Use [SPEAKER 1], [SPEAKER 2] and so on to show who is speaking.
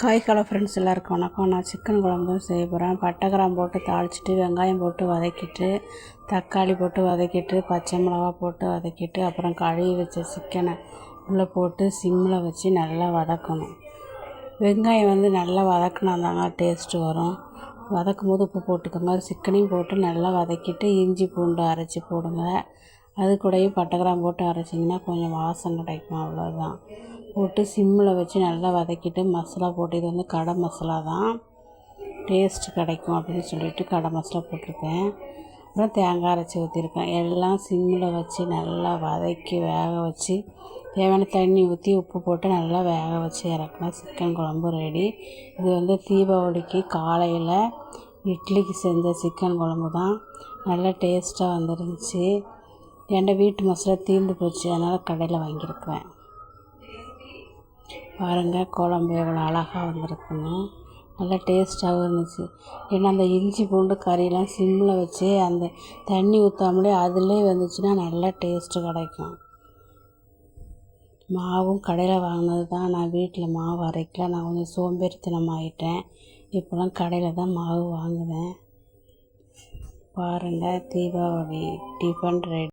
[SPEAKER 1] Hi hello friends எல்லாருக்கும் வணக்கம். நான் சிக்கன் குழம்பு செய்ய போகிறேன் பட்டை கிராம் போட்டு தாளிச்சிட்டு வெங்காயம் போட்டு வதக்கிட்டு தக்காளி போட்டு வதக்கிட்டு பச்சை மிளகா போட்டு வதக்கிட்டு அப்புறம் கழுவி வச்ச சிக்கனை உள்ளே போட்டு சிம்மில் வச்சு நல்லா வதக்கணும். வெங்காயம் வந்து நல்லா வதக்கினா தாங்க டேஸ்ட்டு வரும். வதக்கும் போது உப்பு போட்டுக்கோங்க. சிக்கனையும் போட்டு நல்லா வதக்கிட்டு இஞ்சி பூண்டு அரைச்சி போடுங்க. அது கூடயும் பட்டை கிராம்பு போட்டு அரைச்சிங்கன்னா கொஞ்சம் வாசம் கிடைக்கும் அவ்வளோதான் போட்டு சிம்மில் வச்சு நல்லா வதக்கிட்டு மசாலா போட்டு இது வந்து கடை மசாலா தான். டேஸ்ட்டு கிடைக்கும் அப்படின்னு சொல்லிட்டு கடை மசாலா போட்டிருக்கேன். அப்புறம் தேங்காய் அரைச்சி ஊற்றிருக்கேன் எல்லாம் சிம்மில் வச்சு நல்லா வதக்கி வேக வச்சு தேவையான தண்ணி ஊற்றி உப்பு போட்டு நல்லா வேக வச்சு இறக்குனா சிக்கன் குழம்பு ரெடி இது வந்து தீபாவளிக்கு காலையில் இட்லிக்கு செஞ்ச சிக்கன் குழம்பு தான். நல்லா டேஸ்ட்டாக வந்துருந்துச்சு. என்கிட்ட வீட்டு மசாலா தீர்ந்து போச்சு. அதனால் கடையில் வாங்கியிருக்குவேன் பாருங்கள் குழம்பு எவ்வளோ அழகாக வந்திருக்குன்னு. நல்லா டேஸ்ட்டாகவும் இருந்துச்சு. ஏன்னா அந்த இஞ்சி பூண்டு கறியெல்லாம் சிம்மில் வச்சு அந்த தண்ணி ஊற்றாமலே அதிலே வந்துச்சுன்னா நல்லா டேஸ்ட்டு கிடைக்கும். மாவும் கடையில் வாங்கினது தான் நான் வீட்டில் மாவு அரைக்கல. நான் கொஞ்சம் சோம்பேறித்தனம் ஆகிட்டேன் இப்போலாம் கடையில் தான் மாவு வாங்குவேன் பாருங்கள் தீபாவளி டிஃபன் ரெடி.